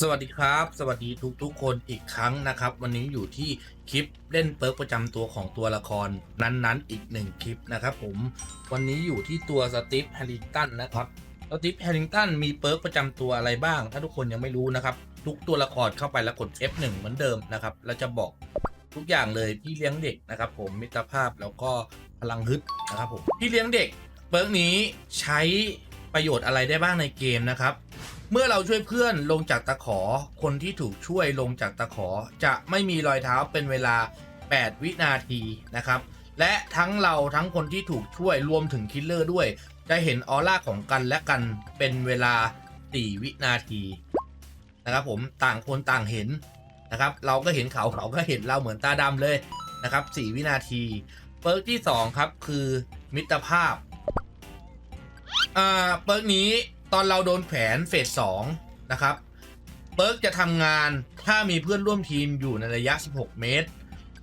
สวัสดีครับ สวัสดีทุกๆคนอีกครั้งนะครับ วันนี้อยู่ที่คลิปเล่นเปิร์กประจำตัวของตัวละครนั้นๆ อีกหนึ่งคลิปนะครับผมวันนี้อยู่ที่ตัวสตีฟแฮร์ริงตันนะครับสตีฟแฮร์ริงตันมีเปิร์กประจำตัวอะไรบ้าง ถ้าทุกคนยังไม่รู้นะครับ ทุกตัวละครเข้าไปแล้วกด F1 เหมือนเดิมนะครับแล้วจะบอกทุกอย่างเลยพี่เลี้ยงเด็กนะครับ ผมมิตรภาพแล้วก็พลังฮึดนะครับผมพี่เลี้ยงเด็กเปิร์กนี้ใช้ประโยชน์อะไรได้บ้างในเกมนะครับ เมื่อเราช่วยเพื่อนลงจากตะขอ คนที่ถูกช่วยลงจากตะขอ จะไม่มีรอยเท้าเป็นเวลา 8 วินาทีนะครับ และทั้งเราทั้งคนที่ถูกช่วยรวมถึงคิลเลอร์ด้วย จะเห็นออร่าของกันและกันเป็นเวลา 4 วินาทีนะครับผมต่างคนต่างเห็นนะครับ เราก็เห็นเขาเขาก็เห็นเราเหมือนตาดำเลยนะครับ 4 วินาทีเปิร์กที่ 2 ครับ คือมิตรภาพอ่าเปิร์กนี้ ตอนเราโดนแขนเฟสสองนะครับเปิร์กจะทำงานถ้ามีเพื่อนร่วมทีมอยู่ในระยะ 16 เมตร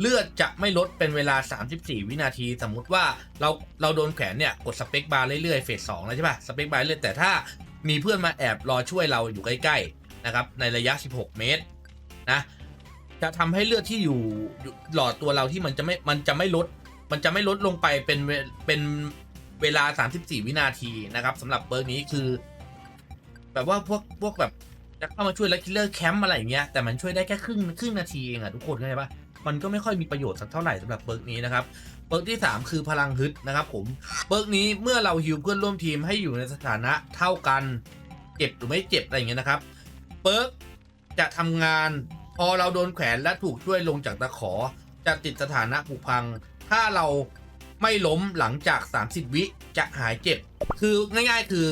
เลือดจะไม่ลดเป็นเวลา 34 วินาที สมมุติว่าเราเราโดนแขวนเนี่ยกดสเปคบาร์เรื่อยๆเฟสสองแล้วใช่ป่ะสเปคบาร์เรื่อยแต่ถ้ามีเพื่อนมาแอบรอช่วยเราอยู่ใกล้ๆนะครับในระยะ 16 เมตรนะจะทำให้เลือดที่อยู่หลอดตัวเราที่มันจะไม่มันจะไม่ลด มันจะไม่ลดลงไปเป็นเวเป็นเวลา 34 วินาทีนะครับสำหรับเบิร์กนี้คือ แบบว่าพวกพวกแบบจะเข้ามาช่วยแล้วคิลเลอร์แคมป์อะไรอย่างเงี้ยแต่มันช่วยได้แค่ครึ่งครึ่งนาทีเองอะทุกคนเข้าใจปะมันก็ไม่ค่อยมีประโยชน์สักเท่าไหร่สำหรับเบิร์กนี้นะครับเบิร์กที่ 3 คือพลังฮึดนะครับผมเบิร์กนี้เมื่อเราฮิวเพื่อนร่วมทีมให้อยู่ในสถานะเท่ากันเจ็บหรือไม่เจ็บอะไรอย่างเงี้ยนะครับเบิร์กจะทำงานพอเราโดนแขวนและถูกช่วยลงจากตะขอ จะติดสถานะผุพัง ถ้าเราไม่ล้มหลังจาก 30 วิจะหายเจ็บ คือง่าย ๆ คือ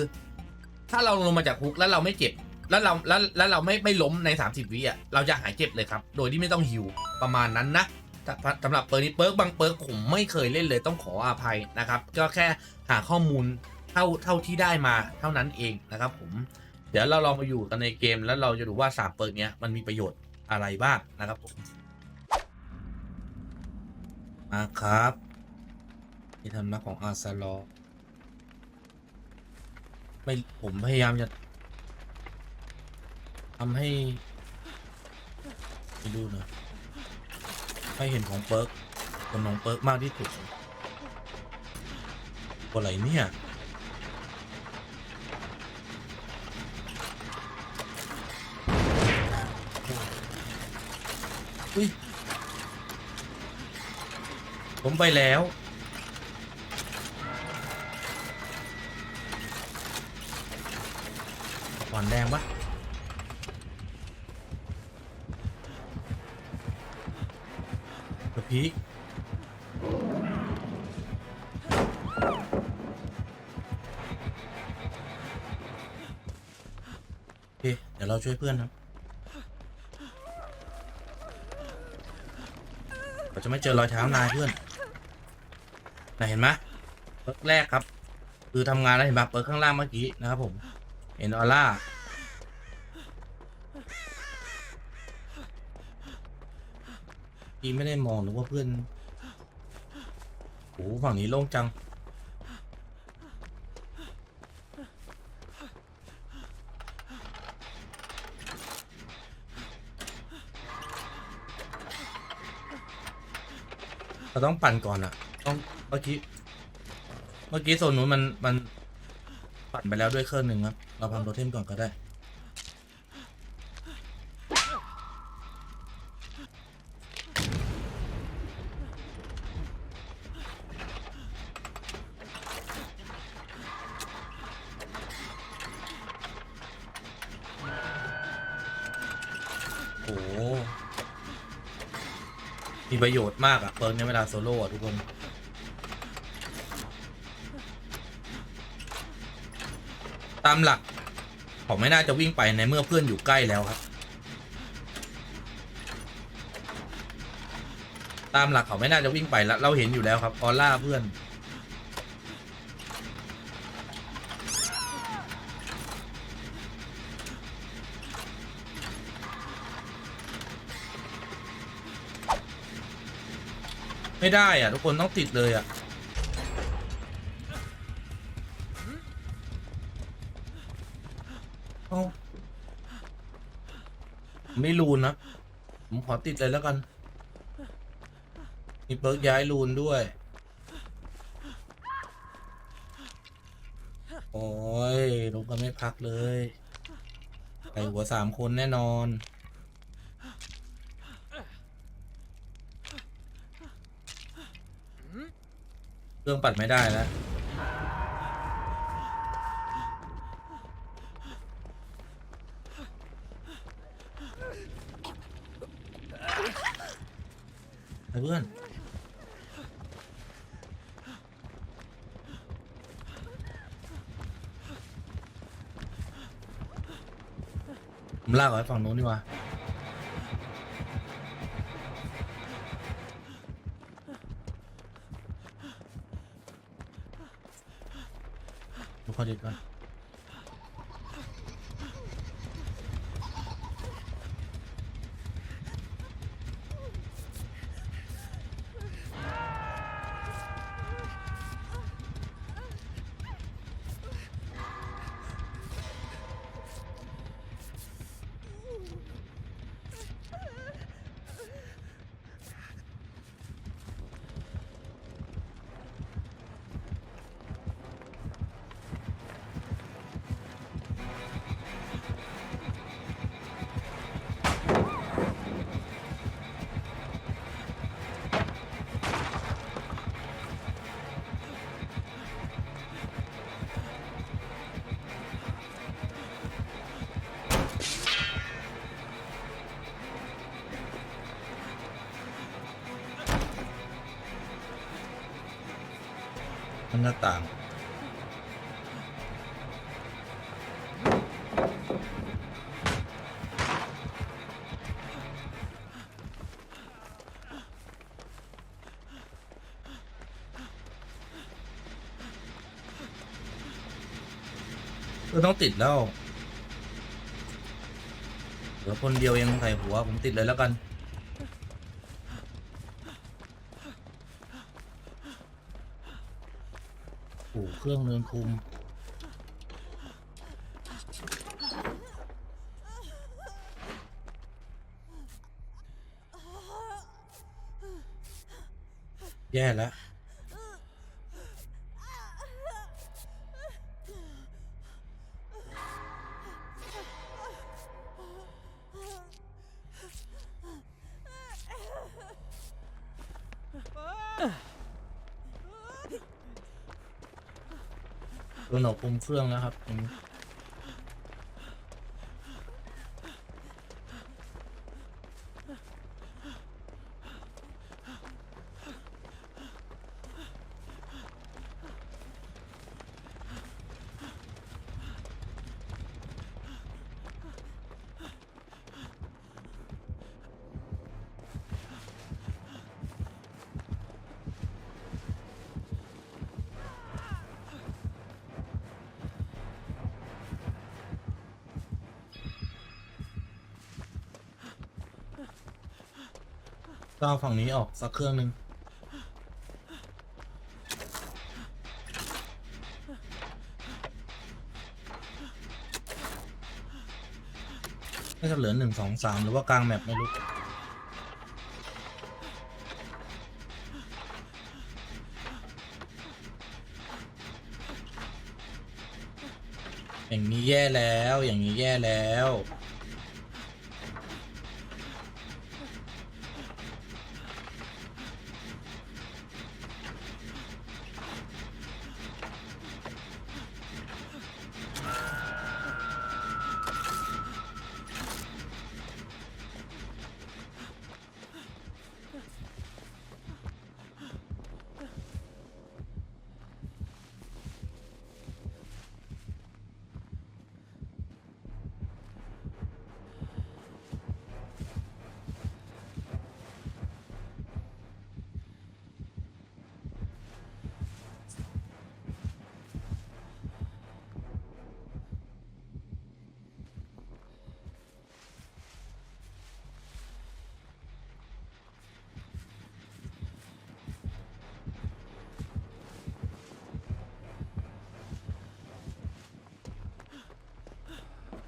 ถ้าเราลงมาจากคุกแล้วเราไม่เจ็บ แล้วเราแล้วแล้วเราไม่ไม่ล้มใน 30 วิอะเราจะหายเจ็บเลยครับ โดยที่ไม่ต้องฮิวประมาณนั้นนะสำหรับเปิร์นี้เปิร์กบางเปิร์กผมไม่เคยเล่นเลยต้องขออภัยนะครับ ก็แค่หาข้อมูลเท่าเท่าที่ได้มาเท่านั้นเองนะครับผมเดี๋ยวเราลองมาอยู่กันในเกมแล้วเราจะดูว่าสามเปิร์กเนี้ยมันมีประโยชน์อะไรบ้างนะครับผมมาครับที่ทำนักของอาซาลอ ไม่ผมพยายามจะทำให้ไปดูหน่อยให้เห็นของเปิร์กคนของเปิร์กมากที่สุดตัวอะไรเนี่ยอุ้ยผมไปแล้ว ขวานแดงปะกระพีกโอเค เดี๋ยวเราช่วยเพื่อนครับเราจะไม่เจอรอยเท้านายเพื่อนนะเห็นไหมเปิร์กแรกครับ คือทำงานแล้วเห็นปะเปิร์กข้างล่างเมื่อกี้นะครับผม เห็นออร่าพี่ไม่ได้มองหรือว่าเพื่อนโอ้โหฝั่งนี้โล่งจัง เราต้องปั่นก่อนอะต้องเมื่อกี้ เมื่อกี้โซนนู้นมันมันปั่นไปแล้วด้วยเครื่องหนึ่งครับ เราพังโทเทมก่อนก็ได้ โอ้โหมีประโยชน์มากอะเปิร์กในเวลาโซโล่อะทุกคนามหลักผมไม่น่าจะวิ่งไปในเมื่อเพื่อนอยู่ใกล้แล้วครับ ตามหลักเขาไม่น่าจะวิ่งไปแล้วเราเห็นอยู่แล้วครับออร่าเพื่อนไม่ได้อะ ทุกคนต้องติดเลยอะ ไม่รูนนะ ผมขอติดเลยแล้วกัน มีเปิร์กย้ายรูนด้วย โอ้ยลงกันไม่พักเลยใส่หัวสามคนแน่นอน เครื่องปัดไม่ได้แล้ว ไอ้เพื่อนผมลากออกไปฝั่งนู้นดีกว่าดูข้อด็ดก่อน หน้าต่าง ก็ต้องติดแล้ว เหลือคนเดียวยังใส่หัว ผมติดเลยแล้วกัน โอ้โห เครื่องเนินคุม แย่แล้ว ตัวหนกคุมเครื่องนะครับอืม ก็เอาฝั่งนี้ออกสักเครื่องหนึ่งน่าจะเหลือหนึ่งสองสามหรือว่ากลางแมปไม่รู้อย่างนี้แย่แล้ว อย่างนี้แย่แล้ว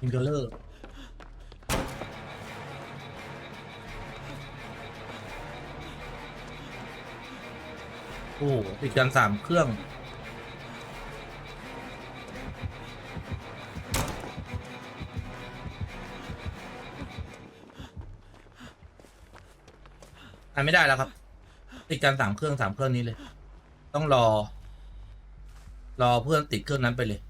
ินเดอร์เลอร์โอ้ติดกันสามเครื่องทำไม่ได้แล้วครับ ติดกันสามเครื่องสามเครื่องนี้เลย ต้องรอ รอเพื่อนติดเครื่องนั้นไปเลย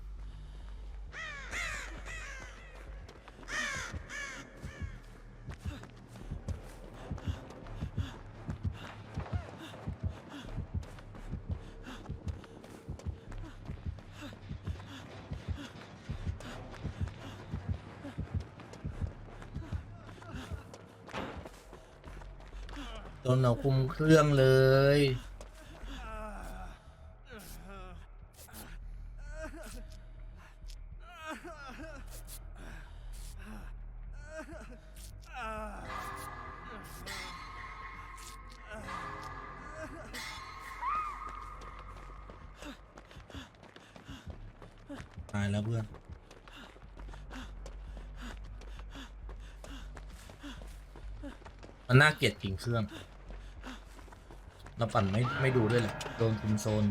โดนเอาคุมเครื่องเลย ตายแล้วเพื่อนมันน่าเกลียดจริงเครื่อง เราปั่นไม่ไม่ดูด้วยแหละโดนคุมโซน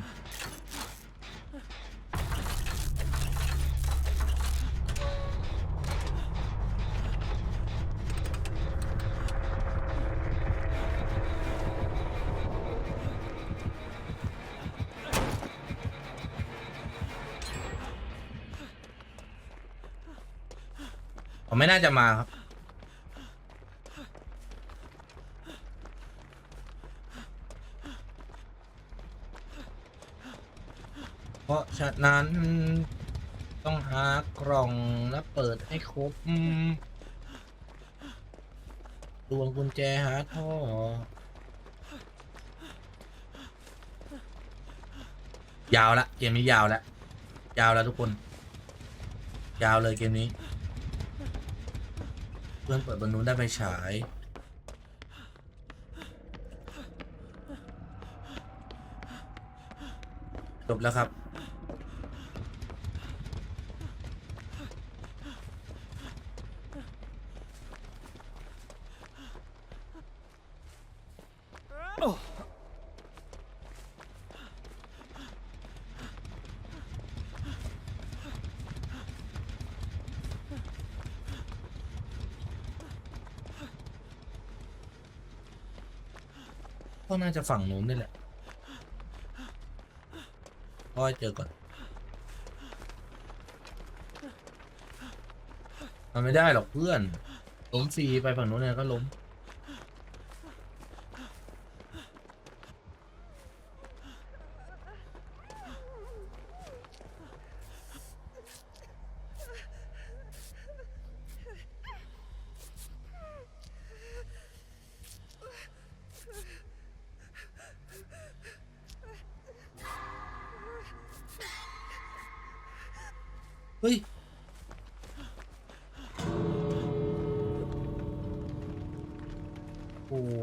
ผมไม่น่าจะมาครับ เพราะฉะนั้น ต้องหากล่องและเปิดให้ครบดวงกุญแจหาท่อยาวละเกมนี้ยาวละยาวแล้วทุกคน ยาวเลยเกมนี้ เพื่อนเปิดบนนู้นได้ไปฉายจบแล้วครับ ก็น่าจะฝั่งนู้นนี่แหละก็เจอก่อนมันไม่ได้หรอกเพื่อน ล้มซีไปฝั่งนู้นเนี่ยก็ล้ม โอ้โห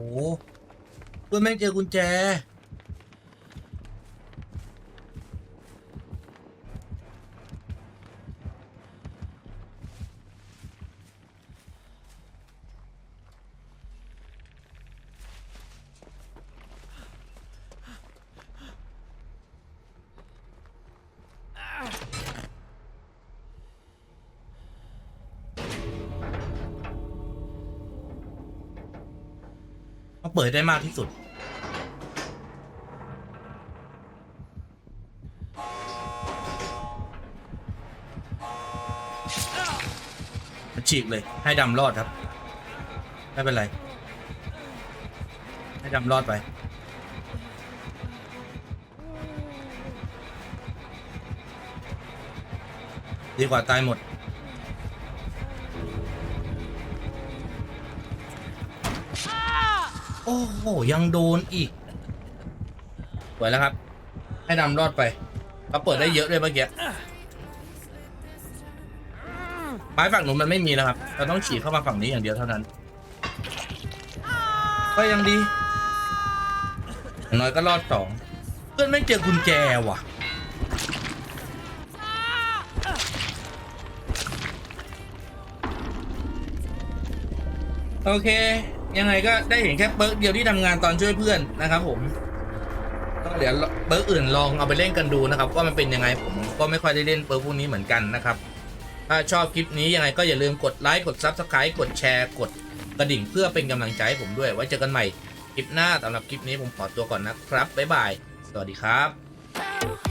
เพื่อนแม่งเจอกุญแจ เขาเปิดได้มากที่สุด ฉีกเลย ให้ดำรอดครับ ไม่เป็นไร ให้ดำรอดไปดีกว่าตายหมด อ้โห ยังโดนอีกสวยแล้วครับ ให้ดำรอดไปเขาเปิดได้เยอะด้วยเมื่อกี้ไม้ฝั่งนู้นมันไม่มีแล้วครับ เราต้องฉีกเข้ามาฝั่งนี้อย่างเดียวเท่านั้น ก็ยังดีน้อยก็รอดสองเพื่อนไม่เจอกุญแจว่ะ โอเค ยังไงก็ได้เห็นแค่เปิร์กเดียวที่ทำงานตอนช่วยเพื่อนนะครับผมก็เดี๋ยวเปิร์กอื่นลองเอาไปเล่นกันดูนะครับว่ามันเป็นยังไงผมก็ไม่ค่อยได้เล่นเปิร์กพวกนี้เหมือนกันนะครับ ถ้าชอบคลิปนี้ยังไงก็อย่าลืมกดไลค์กด Subscribe กดแชร์กดกระดิ่งเพื่อเป็นกำลังใจให้ผมด้วยไว้เจอกันใหม่คลิปหน้าสำหรับคลิปนี้ผมขอตัวก่อนนะครับบ๊ายบายสวัสดีครับ